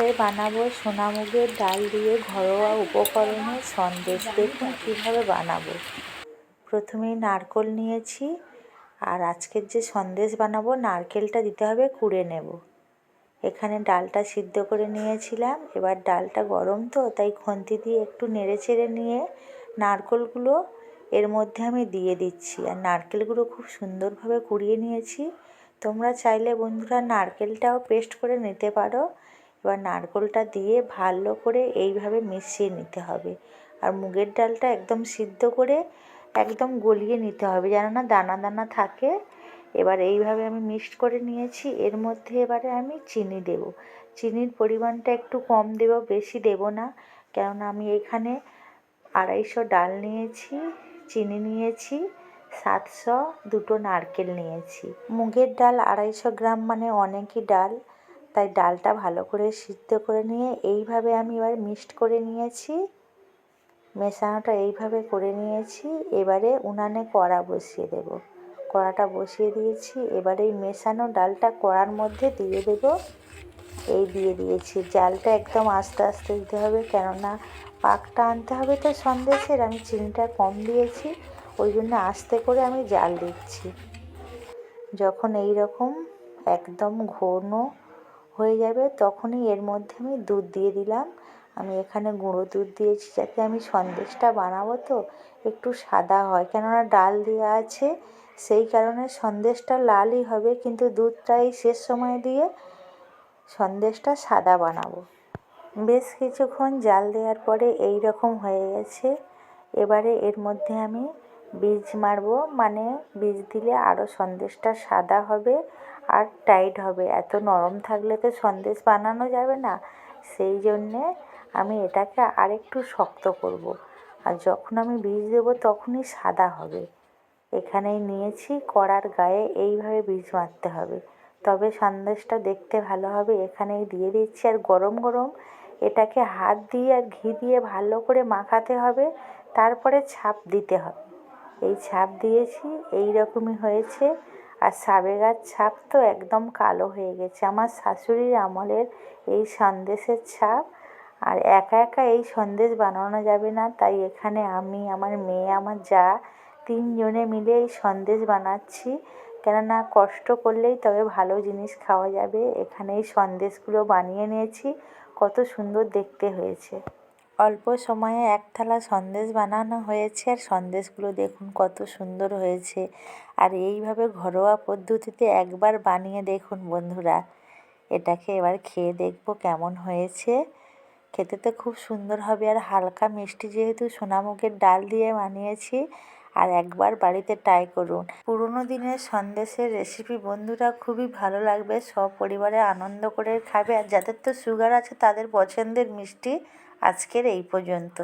আজকে বানাবো সোনামুগের ডাল দিয়ে ঘরোয়া উপকরণের সন্দেশ দেখুন কীভাবে বানাবো। প্রথমেই নারকোল নিয়েছি, আর আজকের যে সন্দেশ বানাবো নারকেলটা দিতে হবে কুড়ে নেব। এখানে ডালটা সিদ্ধ করে নিয়েছিলাম, এবার ডালটা গরম তো, তাই খন্তি দিয়ে একটু নেড়ে চেড়ে নিয়ে নারকোলগুলো এর মধ্যে আমি দিয়ে দিচ্ছি। আর নারকেলগুলো খুব সুন্দরভাবে কুড়িয়ে নিয়েছি। তোমরা চাইলে বন্ধুরা নারকেলটাও পেস্ট করে নিতে পারো। এবার নারকেলটা দিয়ে ভালো করে এইভাবে মিশিয়ে নিতে হবে। আর মুগের ডালটা একদম সিদ্ধ করে একদম গলিয়ে নিতে হবে যেন না দানা দানা থাকে। এবার এইভাবে আমি মিক্সড করে নিয়েছি। এর মধ্যে এবারে আমি চিনি দেব। চিনির পরিমাণটা একটু কম দেব, বেশি দেব না। কেননা আমি এখানে আড়াইশো ডাল নিয়েছি, চিনি নিয়েছি, সাতশো দুটো নারকেল নিয়েছি। মুগের ডাল আড়াইশো গ্রাম মানে অনেকই ডাল। তাই ডালটা ভালো করে সিদ্ধ করে নিয়ে এইভাবে আমি এবার মিক্সড করে নিয়েছি। মেশানোটা এইভাবে করে নিয়েছি। এবারে উনানে কড়া বসিয়ে দেব। কড়াটা বসিয়ে দিয়েছি। এবারে এই মেশানো ডালটা কড়ার মধ্যে দিয়ে দেব। এই দিয়ে দিয়েছি। জালটা একদম আস্তে আস্তে দিতে হবে কেননা পাকটা আনতে হবে তো সন্দেশের। আমি চিনিটা কম দিয়েছি। ওই জন্য আস্তে করে আমি জাল দিচ্ছি। যখন এই রকম একদম ঘন যাবে, তখনই এর মধ্যে আমি দুধ দিয়ে দিলাম। আমি এখানে গুঁড়ো দুধ দিয়েছি যাতে আমি সন্দেশটা বানাবো তো, একটু সাদা হয়। কেননা ডাল দেওয়া আছে, সেই কারণে সন্দেশটা লালই হবে, কিন্তু দুধটা এই শেষ সময় দিয়ে সন্দেশটা সাদা বানাবো। বেশ কিছুক্ষণ জাল দেওয়ার পরে এই রকম হয়ে গেছে। এবারে এর মধ্যে আমি বীজ মারবো মানে বীজ দিলে আরও সন্দেশটা সাদা হবে। আর টাইট হবে। এত নরম থাকলে তো সন্দেশ বানানো যাবে না। সেই জন্যে আমি এটাকে আরেকটু শক্ত করব। আর যখন আমি বীজ দেবো তখনই সাদা হবে। এখানেই নিয়েছি কড়ার গায়ে, এইভাবে বীজ মারতে হবে। তবে সন্দেশটা দেখতে ভালো হবে। এখানেই দিয়ে দিচ্ছি। আর গরম গরম এটাকে হাত দিয়ে আর ঘি দিয়ে ভালো করে মাখাতে হবে। তারপরে ছাপ দিতে হবে। এই ছাপ দিয়েছি এই রকমই হয়েছে। আর সাবেগার ছাপ তো একদম কালো হয়ে গেছে। আমার শাশুড়ির আমলের এই সন্দেশের ছাপ আর একা একা এই সন্দেশ বানানো যাবে না। তাই এখানে আমি, আমার মেয়ে, আমার যা, তিনজনে মিলে এই সন্দেশ বানাচ্ছি। কেননা কষ্ট করলেই তবে ভালো জিনিস খাওয়া যাবে। এখানে এই সন্দেশগুলো বানিয়ে নিয়েছি। কত সুন্দর দেখতে হয়েছে। অল্প সময়ে এক থালা সন্দেশ বানানো হয়েছে। আর সন্দেশগুলো দেখুন কত সুন্দর হয়েছে। আর এইভাবে ঘরোয়া পদ্ধতিতে একবার বানিয়ে দেখুন বন্ধুরা। এটাকে এবার খেয়ে দেখব কেমন হয়েছে। খেতে তো খুব সুন্দর হবে। আর হালকা মিষ্টি যেহেতু সোনামুখের ডাল দিয়ে বানিয়েছি, আর একবার বাড়িতে ট্রাই করুন। পুরনো দিনের সন্দেশের রেসিপি বন্ধুরা খুবই ভালো লাগবে। সব পরিবারে আনন্দ করে খাবে। আর যাদের তো সুগার আছে তাদের পছন্দের মিষ্টি আজকের এই পর্যন্ত।